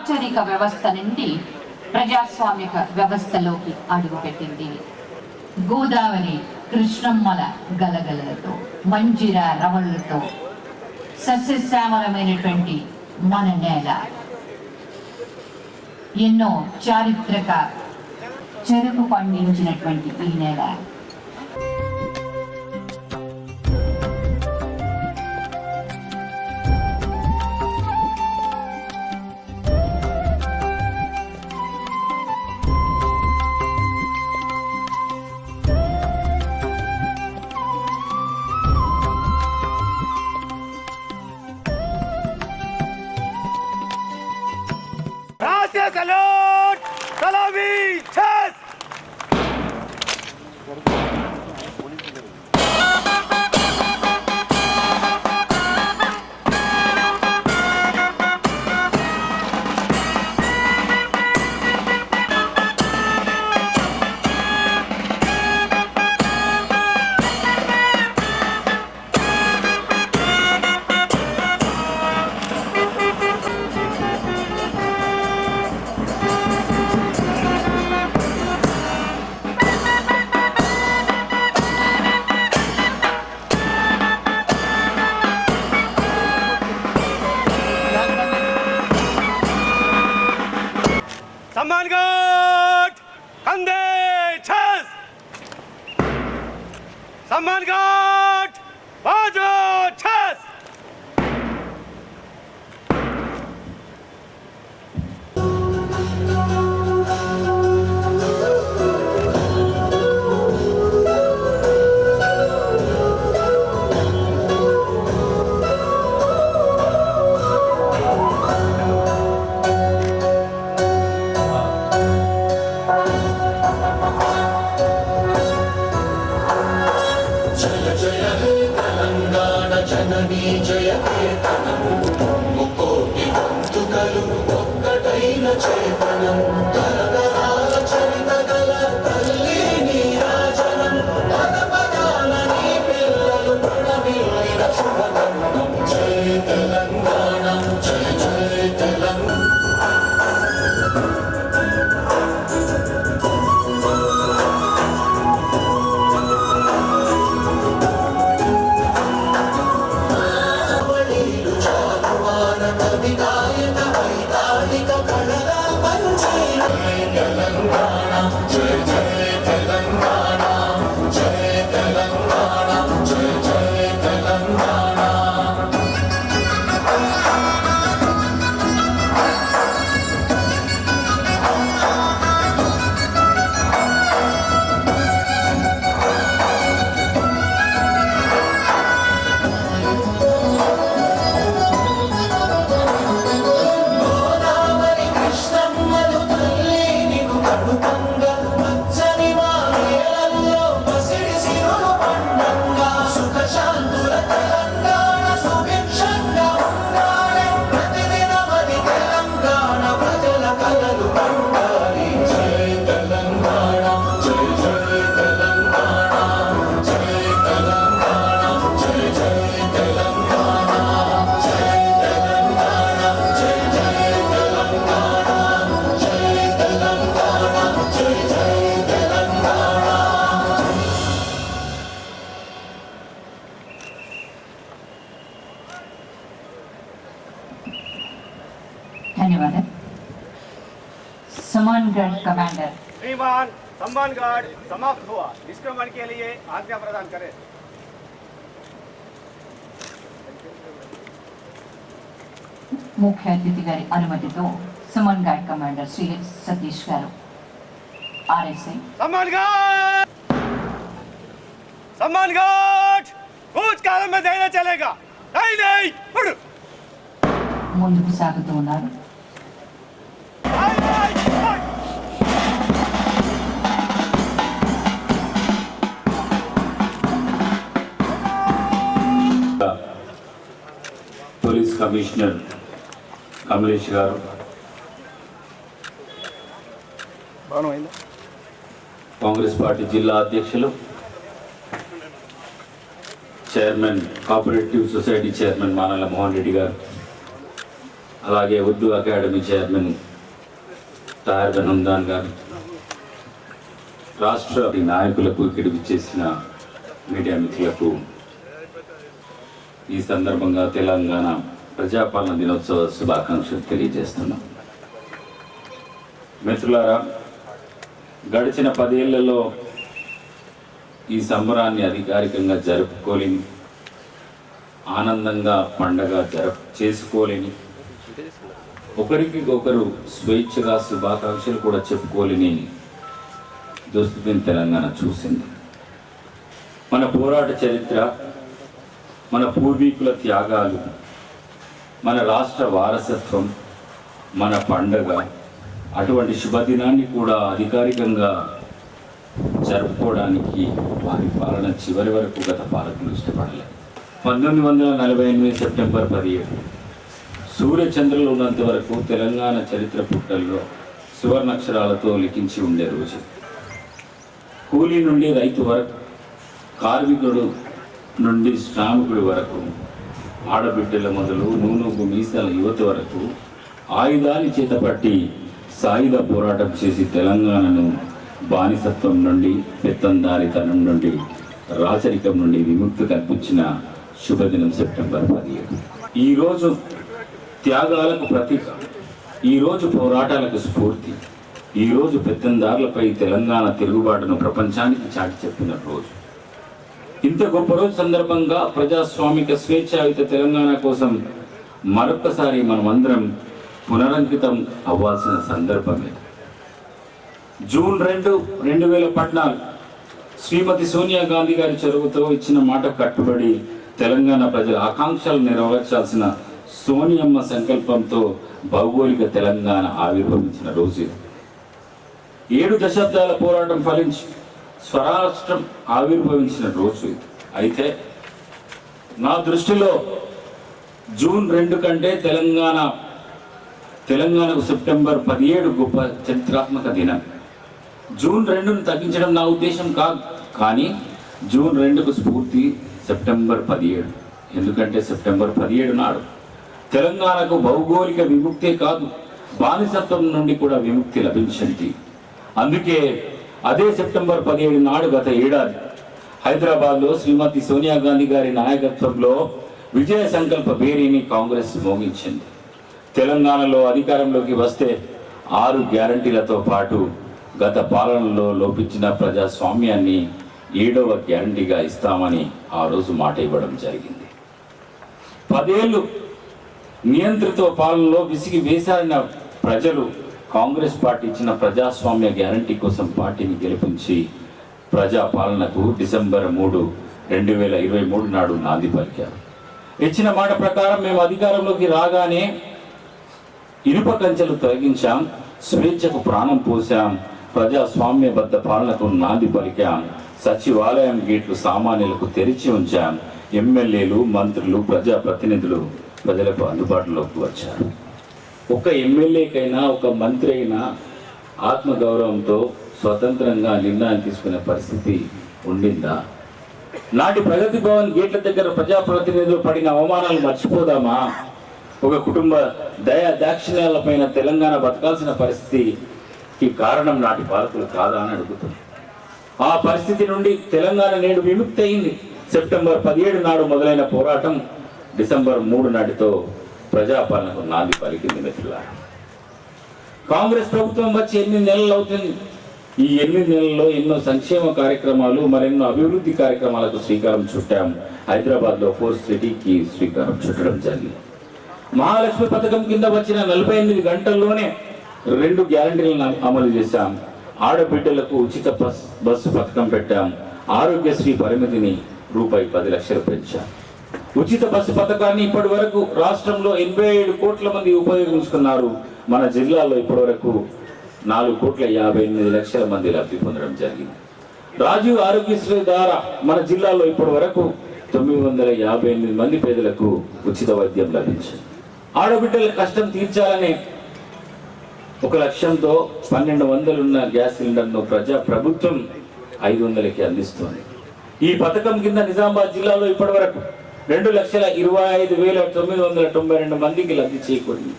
రాచరిక వ్యవస్థ నుండి ప్రజాస్వామిక వ్యవస్థలోకి అడుగుపెట్టింది. గోదావరి కృష్ణమ్మల గలగలతో మంజిర రవళ్ళతో సస్యశ్యామలమైనటువంటి మన నేల. ఎన్నో చారిత్రక చెరుకు పండించినటువంటి ఈ నేల. agora. समाप्त हुआ निष्क्रमण के लिए आज्ञा प्रदान करें ముఖ్య అతిథి గారి అనుమతితో సుమన్ గార్డ్ కమాండర్ శ్రీ సతీష్ గారు ఆర్ఎస్ఐ सम्मान घाट सम्मान घाट कुछ काल में देना चलेगा नहीं नहीं उड़! ముందుకు సాగుతూ ఉన్నారు కమిషనర్ కమలేష్ గారు. కాంగ్రెస్ పార్టీ జిల్లా అధ్యక్షులు chairman cooperative society chairman Manala Mohan Reddy గారు అలాగే ఉర్దూ అకాడమీ చైర్మన్ తాయర్ హందాన్ గారు రాష్ట్ర నాయకులకు ఇక్కడికి విచ్చేసిన మీడియా మిత్రులకు ఈ సందర్భంగా తెలంగాణ ప్రజాపాలన దినోత్సవ శుభాకాంక్షలు తెలియజేస్తున్నాం. మిత్రులారా గడిచిన పదేళ్ళలో ఈ సంబరాన్ని అధికారికంగా జరుపుకోలేని ఆనందంగా పండగ జరుపు చేసుకోలేని ఒకరికి ఒకరు స్వేచ్ఛగా శుభాకాంక్షలు కూడా చెప్పుకోలేని దుస్థితిని తెలంగాణ చూసింది. మన పోరాట చరిత్ర మన పూర్వీకుల త్యాగాలు మన రాష్ట్ర వారసత్వం మన పండగ అటువంటి శుభదినాన్ని కూడా అధికారికంగా జరుపుకోవడానికి వారి పాలన చివరి వరకు గత పాలకులు ఇష్టపడలేదు. పంతొమ్మిది వందల నలభై ఎనిమిది సెప్టెంబర్ పదిహేడు. సూర్యచంద్రులు ఉన్నంత వరకు తెలంగాణ చరిత్ర పుట్టల్లో సువర్ణాక్షరాలతో లిఖించి ఉండే రోజు. కూలీ నుండి రైతు వరకు కార్మికుడు నుండి శ్రామికుడి వరకు ఆడబిడ్డల మొదలు నూనెకు మీసాల యువత వరకు ఆయుధాలు చేతపట్టి సాయుధ పోరాటం చేసి తెలంగాణను బానిసత్వం నుండి పెత్తందారితనం నుండి రాచరికం నుండి విముక్తి కల్పించిన శుభదినం సెప్టెంబర్ పదిహేడు. ఈరోజు త్యాగాలకు ప్రతీక ఈరోజు పోరాటాలకు స్ఫూర్తి ఈరోజు పెత్తందారులపై తెలంగాణ తిరుగుబాటును ప్రపంచానికి చాటి చెప్పిన రోజు. ఇంత గొప్ప రోజు సందర్భంగా ప్రజాస్వామిక స్వేచ్ఛాయుత తెలంగాణ కోసం మరొకసారి మనమందరం పునరంకితం అవ్వాల్సిన సందర్భమే. జూన్ రెండు రెండు వేల పద్నాలుగు శ్రీమతి సోనియా గాంధీ గారి చొరవతో ఇచ్చిన మాట కట్టుబడి తెలంగాణ ప్రజల ఆకాంక్షలు నెరవేర్చాల్సిన సోనియమ్మ సంకల్పంతో భౌగోళిక తెలంగాణ ఆవిర్భవించిన రోజు ఏడు దశాబ్దాల పోరాటం ఫలించి స్వరాష్ట్రం ఆవిర్భవించిన రోజు ఇది. అయితే నా దృష్టిలో జూన్ రెండు కంటే తెలంగాణ తెలంగాణకు సెప్టెంబర్ పదిహేడు గొప్ప చరిత్రాత్మక దినం జూన్ రెండును తగ్గించడం నా ఉద్దేశం కాదు కానీ జూన్ రెండుకు స్ఫూర్తి సెప్టెంబర్ పదిహేడు ఎందుకంటే సెప్టెంబర్ పదిహేడు నాడు తెలంగాణకు భౌగోళిక విముక్తే కాదు బానిసత్వం నుండి కూడా విముక్తి లభించింది అందుకే అదే సెప్టెంబర్ పదిహేడు నాడు గత ఏడాది హైదరాబాద్లో శ్రీమతి సోనియా గాంధీ గారి నాయకత్వంలో విజయ సంకల్ప భేరీని కాంగ్రెస్ మోగించింది. తెలంగాణలో అధికారంలోకి వస్తే ఆరు గ్యారంటీలతో పాటు గత పాలనలో లోపించిన ప్రజాస్వామ్యాన్ని ఏడవ గ్యారంటీగా ఇస్తామని ఆ రోజు మాట ఇవ్వడం జరిగింది. పదేళ్ళు నియంత్రిత పాలనలో విసిగి వేసారిన ప్రజలు కాంగ్రెస్ పార్టీ ఇచ్చిన ప్రజాస్వామ్య గ్యారంటీ కోసం పార్టీని గెలిపించి ప్రజా పాలనకు డిసెంబర్ మూడు రెండు వేల ఇరవై మూడు నాడు నాంది పలికారు ఇచ్చిన మాట ప్రకారం మేము అధికారంలోకి రాగానే ఇనుప కంచెలు తొలగించాం స్వేచ్ఛకు ప్రాణం పోసాం ప్రజాస్వామ్యబద్ధ పాలనకు నాంది పలికాం సచివాలయం గేట్లు సామాన్యులకు తెరిచి ఉంచాం ఎమ్మెల్యేలు మంత్రులు ప్రజాప్రతినిధులు ప్రజలకు అందుబాటులోకి వచ్చారు. ఒక ఎమ్మెల్యేకైనా ఒక మంత్రి అయినా ఆత్మగౌరవంతో స్వతంత్రంగా నిర్ణయం తీసుకునే పరిస్థితి ఉండిందా? నాటి ప్రగతి భవన్ గేట్ల దగ్గర ప్రజాప్రతినిధులు పడిన అవమానాలు మర్చిపోదామా? ఒక కుటుంబ దయా దాక్షిణ్యాలపైన తెలంగాణ బతకాల్సిన పరిస్థితికి కారణం నాటి పాలకులు కాదా అని అడుగుతుంది. ఆ పరిస్థితి నుండి తెలంగాణ నేడు విముక్తి అయింది సెప్టెంబర్ పదిహేడు నాడు మొదలైన పోరాటం డిసెంబర్ మూడు నాటితో ప్రజాపాలనకు నాంది పలికింది మిత్రులారా. కాంగ్రెస్ ప్రభుత్వం వచ్చి ఎనిమిది నెలలు అవుతుంది? ఈ ఎనిమిది నెలల్లో ఎన్నో సంక్షేమ కార్యక్రమాలు మరెన్నో అభివృద్ధి కార్యక్రమాలకు శ్రీకారం చుట్టాం హైదరాబాద్లో ఫోర్ సిటీకి శ్రీకారం చుట్టడం జరిగింది. మహాలక్ష్మి పథకం కింద వచ్చిన నలభై ఎనిమిది గంటల్లోనే రెండు గ్యారంటీలను అమలు చేశాం ఆడబిడ్డలకు ఉచిత బస్ బస్సు పథకం పెట్టాం ఆరోగ్యశ్రీ పరిమితిని రూపాయి పది లక్షలు పెంచాం ఉచిత బస్సు పథకాన్ని ఇప్పటి వరకు రాష్ట్రంలో ఎనభై ఏడు కోట్ల మంది ఉపయోగించుకున్నారు. మన జిల్లాలో ఇప్పటి వరకు నాలుగు కోట్ల యాభై ఎనిమిది లక్షల మంది లబ్ధి పొందడం జరిగింది. రాజీవ్ ఆరోగ్యశ్రీ ద్వారా మన జిల్లాలో ఇప్పటి వరకు తొమ్మిది వందల యాభై ఎనిమిది మంది పేదలకు ఉచిత వైద్యం లభించింది. ఆడబిడ్డల కష్టం తీర్చాలనే ఒక లక్ష్యంతో పన్నెండు వందలున్న గ్యాస్ సిలిండర్ను ప్రజా ప్రభుత్వం ఐదు వందలకి అందిస్తోంది. ఈ పథకం కింద నిజామాబాద్ జిల్లాలో ఇప్పటి వరకు రెండు లక్షల ఇరవై ఐదు వేల తొమ్మిది వందల తొంభై రెండు మందికి లబ్ధి చేకూరింది.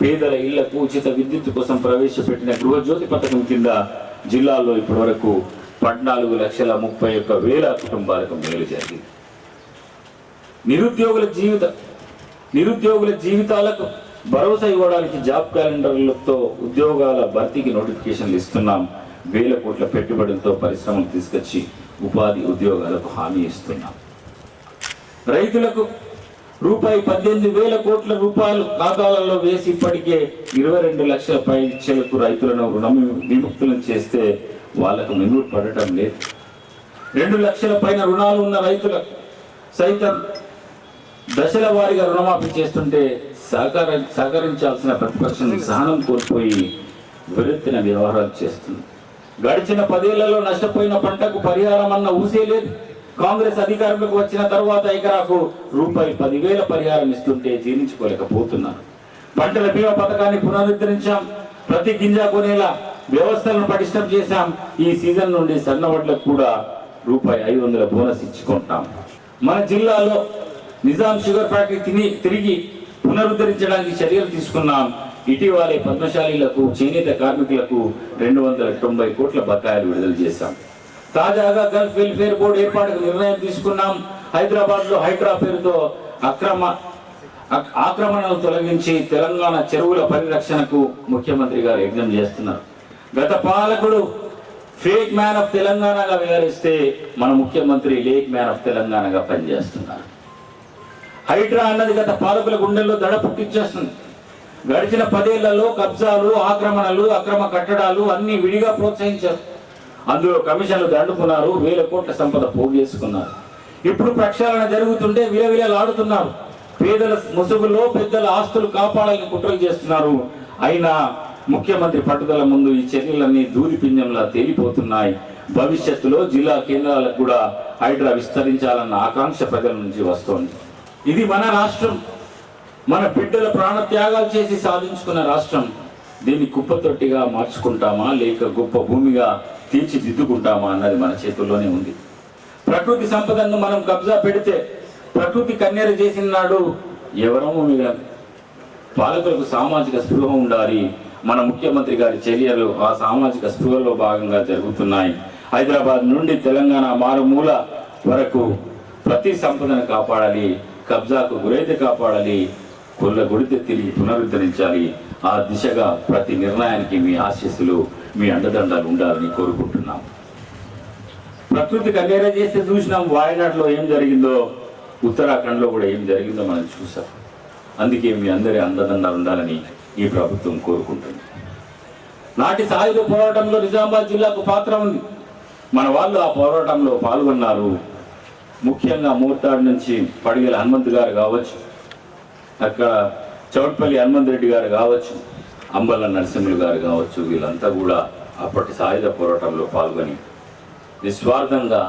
పేదల ఇళ్ళకు ఉచిత విద్యుత్ కోసం ప్రవేశపెట్టిన గృహజ్యోతి పథకం కింద జిల్లాలో ఇప్పటివరకు పద్నాలుగు లక్షల ముప్పై ఒక్క వేల కుటుంబాలకు మేలు జరిగింది. నిరుద్యోగుల జీవిత నిరుద్యోగుల జీవితాలకు భరోసా ఇవ్వడానికి జాబ్ క్యాలెండర్లతో ఉద్యోగాల భర్తీకి నోటిఫికేషన్లు ఇస్తున్నాం. వేల కోట్ల పెట్టుబడులతో పరిశ్రమలు తీసుకొచ్చి ఉపాధి ఉద్యోగాలకు హామీ ఇస్తున్నాం. రైతులకు రూపాయి పద్దెనిమిది వేల కోట్ల రూపాయలు ఖాతాలలో వేసి ఇప్పటికే ఇరవై రెండు లక్షల పైచలకు రైతులను రుణం విముక్తులను చేస్తే వాళ్ళకు మిగులు పడటం లేదు. రెండు లక్షల పైన రుణాలు ఉన్న రైతులకు సైతం దశల వారీగా రుణమాఫీ చేస్తుంటే సహకార సహకరించాల్సిన ప్రతిపక్షం సహనం కోల్పోయి విరుత్తిన వ్యవహారాలు చేస్తుంది. గడిచిన పదేళ్ళలో నష్టపోయిన పంటకు పరిహారం అన్న ఊసే లేదు. కాంగ్రెస్ అధికారంలోకి వచ్చిన తర్వాత ఎకరాకు రూపాయి పదివేల పరిహారం ఇస్తుంటే జీర్ణించుకోలేకపోతున్నారు. పంటల బీమా పథకాన్ని పునరుద్ధరించాం. ప్రతి గింజ కొనేలా వ్యవస్థలను పటిష్టం చేశాం. ఈ సీజన్ నుండి సన్న వడ్లకు కూడా రూపాయి ఐదు వందల బోనస్ ఇచ్చుకుంటాం మన జిల్లాలో నిజాం షుగర్ ఫ్యాక్టరీ తిరిగి పునరుద్ధరించడానికి చర్యలు తీసుకున్నాం. ఇటీవలే పద్మశాలీలకు చేనేత కార్మికులకు రెండు వందల తొంభై కోట్ల బకాయిలు విడుదల చేశాం. తాజాగా గల్ఫ్ వెల్ఫేర్ బోర్డు ఏర్పాటుకు నిర్ణయం తీసుకున్నాం. హైదరాబాద్లో హైడ్రా పేరుతో అక్రమ అక్- ఆక్రమణలు తొలగించి తెలంగాణ చెరువుల పరిరక్షణకు ముఖ్యమంత్రి గారు యజ్ఞం చేస్తున్నారు. గత పాలకుడు ఫేక్ మ్యాన్ ఆఫ్ తెలంగాణగా వ్యవహరిస్తే మన ముఖ్యమంత్రి లేక్ మ్యాన్ ఆఫ్ తెలంగాణగా పనిచేస్తున్నారు. హైడ్రా అన్నది గత పాలకుల గుండెల్లో దడ పుట్టించేస్తుంది. గడిచిన పదేళ్ళలో కబ్జాలు ఆక్రమణలు అక్రమ కట్టడాలు అన్ని విడిగా ప్రోత్సహించారు అందులో కమిషన్లు దండుకున్నారు వేల కోట్ల సంపద పోగేసుకున్నారు ఇప్పుడు ప్రక్షాళన జరుగుతుంటే విలవిలలాడుతున్నారు. పేదల ముసుగులో పెద్దల ఆస్తులు కాపాడాలని కుట్రలు చేస్తున్నారు. అయినా ముఖ్యమంత్రి పట్టుదల ముందు ఈ చర్యలన్నీ దూది పింజంలా తేలిపోతున్నాయి. భవిష్యత్తులో జిల్లా కేంద్రాలకు కూడా హైడ్రా విస్తరించాలన్న ఆకాంక్ష ప్రజల నుంచి వస్తోంది. ఇది మన రాష్ట్రం. మన బిడ్డల ప్రాణత్యాగాలు చేసి సాధించుకున్న రాష్ట్రం. దీన్ని కుప్పతొట్టిగా మార్చుకుంటామా? లేక గొప్ప భూమిగా తీర్చిదిద్దుకుంటామా అన్నది మన చేతుల్లోనే ఉంది. ప్రకృతి సంపదను మనం కబ్జా పెడితే ప్రకృతి కన్నెర చేసిన నాడు ఎవరో మిగలదు పాలకులకు సామాజిక స్పృహ ఉండాలి. మన ముఖ్యమంత్రి గారి చర్యలు ఆ సామాజిక స్పృహలో భాగంగా జరుగుతున్నాయి. హైదరాబాద్ నుండి తెలంగాణ మారుమూల వరకు ప్రతి సంపదను కాపాడాలి. కబ్జాకు గురైతే కాపాడాలి. కొల్ల గుడితే తిరిగి పునరుద్ధరించాలి. ఆ దిశగా ప్రతి నిర్ణయానికి మీ ఆశీస్సులు మీ అండదండాలు ఉండాలని కోరుకుంటున్నాం. ప్రకృతి కన్నేరా చేస్తే చూసినాం వాయనాడులో ఏం జరిగిందో ఉత్తరాఖండ్లో కూడా ఏం జరిగిందో మనం చూసాం. అందుకే మీ అందరి అండదండాలు ఉండాలని ఈ ప్రభుత్వం కోరుకుంటుంది. నాటి సాయుధ పోరాటంలో నిజామాబాద్ జిల్లాకు పాత్ర ఉంది. మన వాళ్ళు ఆ పోరాటంలో పాల్గొన్నారు. ముఖ్యంగా మూర్తాడు నుంచి పడిగల హనుమంత్ గారు కావచ్చు. అక్కడ చౌట్పల్లి హనుమంత్ రెడ్డి గారు కావచ్చు అంబల్ల నరసింహులు గారు కావచ్చు వీళ్ళంతా కూడా అప్పటి సాయుధ పోరాటంలో పాల్గొని నిస్వార్థంగా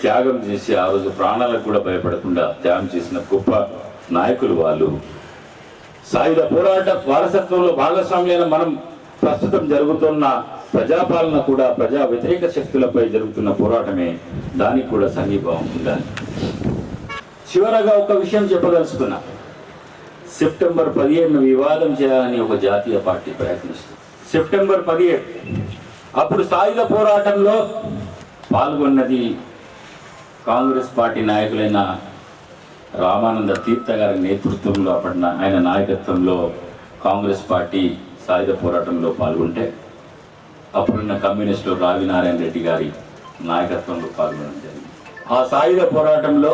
త్యాగం చేసి ఆ రోజు ప్రాణాలకు కూడా భయపడకుండా త్యాగం చేసిన గొప్ప నాయకులు వాళ్ళు. సాయుధ పోరాట వారసత్వంలో భాగస్వామ్యాన్ని మనం ప్రస్తుతం జరుగుతున్న ప్రజాపాలన కూడా ప్రజా వ్యతిరేక శక్తులపై జరుగుతున్న పోరాటమే. దానికి కూడా సంఘీభావం ఉండాలి. చివరగా ఒక విషయం చెప్పదలుచుకున్నా. సెప్టెంబర్ పదిహేను వివాదం చేయాలని ఒక జాతీయ పార్టీ ప్రయత్నిస్తుంది. సెప్టెంబర్ పదిహేడు. అప్పుడు సాయుధ పోరాటంలో పాల్గొన్నది కాంగ్రెస్ పార్టీ నాయకులైన రామానంద తీర్థ గారి నేతృత్వంలో అప్పటి ఆయన నాయకత్వంలో కాంగ్రెస్ పార్టీ సాయుధ పోరాటంలో పాల్గొంటే అప్పుడున్న కమ్యూనిస్టులు రావినారాయణ రెడ్డి గారి నాయకత్వంలో పాల్గొనడం జరిగింది. ఆ సాయుధ పోరాటంలో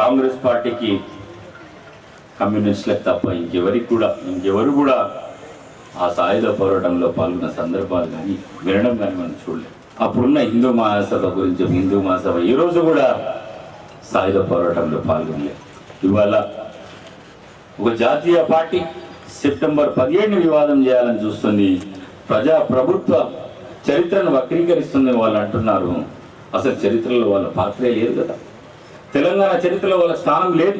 కాంగ్రెస్ పార్టీకి కమ్యూనిస్టులకు తప్ప ఇంకెవరికి కూడా ఇంకెవరు కూడా ఆ సాయుధ పోరాటంలో పాల్గొన్న సందర్భాలు కానీ వినడం కానీ మనం చూడలేదు. అప్పుడున్న హిందూ మహాసభ గురించి హిందూ మహాసభ ఈరోజు కూడా సాయుధ పోరాటంలో పాల్గొనలేదు. ఇవాళ ఒక జాతీయ పార్టీ సెప్టెంబర్ పదిహేడుని వివాదం చేయాలని చూస్తుంది. ప్రజా ప్రభుత్వ చరిత్రను వక్రీకరిస్తుంది వాళ్ళు అంటున్నారు. అసలు చరిత్రలో వాళ్ళ పాత్రే లేదు కదా. తెలంగాణ చరిత్రలో వాళ్ళ స్థానం లేదు.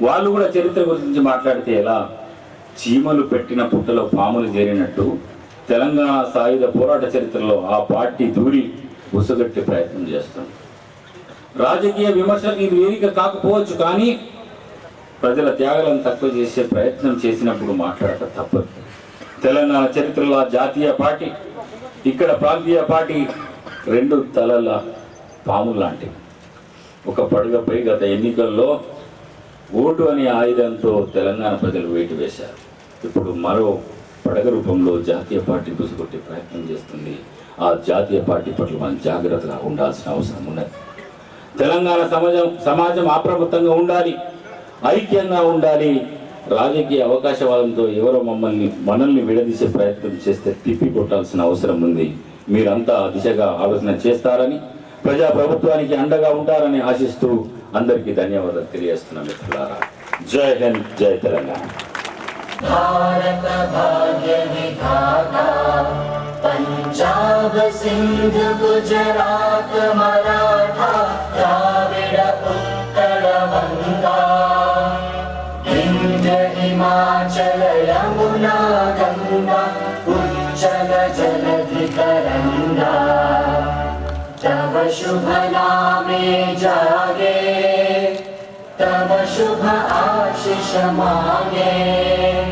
వాళ్ళు కూడా చరిత్ర గురించి మాట్లాడితే ఎలా? చీమలు పెట్టిన పుట్టలో పాములు చేరినట్టు తెలంగాణ సాయుధ పోరాట చరిత్రలో ఆ పార్టీ దూరి ఉసగట్టే ప్రయత్నం చేస్తుంది. రాజకీయ విమర్శలకు ఇది వేదిక కాకపోవచ్చు కానీ ప్రజల త్యాగాలను తక్కువ చేసే ప్రయత్నం చేసినప్పుడు మాట్లాడక తప్పదు. తెలంగాణ చరిత్రలో జాతీయ పార్టీ ఇక్కడ ప్రాంతీయ పార్టీ రెండు తలల పాములు లాంటివి ఒక పడుగపై గత ఎన్నికల్లో ఓటు అనే ఆయుధంతో తెలంగాణ ప్రజలు వేటు వేశారు. ఇప్పుడు మరో పడగ రూపంలో జాతీయ పార్టీ బుసుకొట్టే ప్రయత్నం చేస్తుంది. ఆ జాతీయ పార్టీ పట్ల మనం జాగ్రత్తగా ఉండాల్సిన అవసరం ఉన్నది. తెలంగాణ సమాజం సమాజం అప్రమత్తంగా ఉండాలి. ఐక్యంగా ఉండాలి. రాజకీయ అవకాశవాదంతో ఎవరో మమ్మల్ని మనల్ని విడదీసే ప్రయత్నం చేస్తే తిప్పి కొట్టాల్సిన అవసరం ఉంది. మీరంతా దిశగా ఆలోచన చేస్తారని ప్రజా ప్రభుత్వానికి అండగా ఉంటారని ఆశిస్తూ అందరికీ ధన్యవాదాలు తెలియజేస్తున్నాం మిత్రులారా. జై హింద్ జై తెలంగాణ. భారత భాగ్య విధాత పంజాబ్ సింధ్ గుజరాత్ మరాఠా ద్రావిడ ఉత్తర వంగ. ఇంద్ర హిమాచల జల शुभ नामे जागे तव शुभ आशिष मागे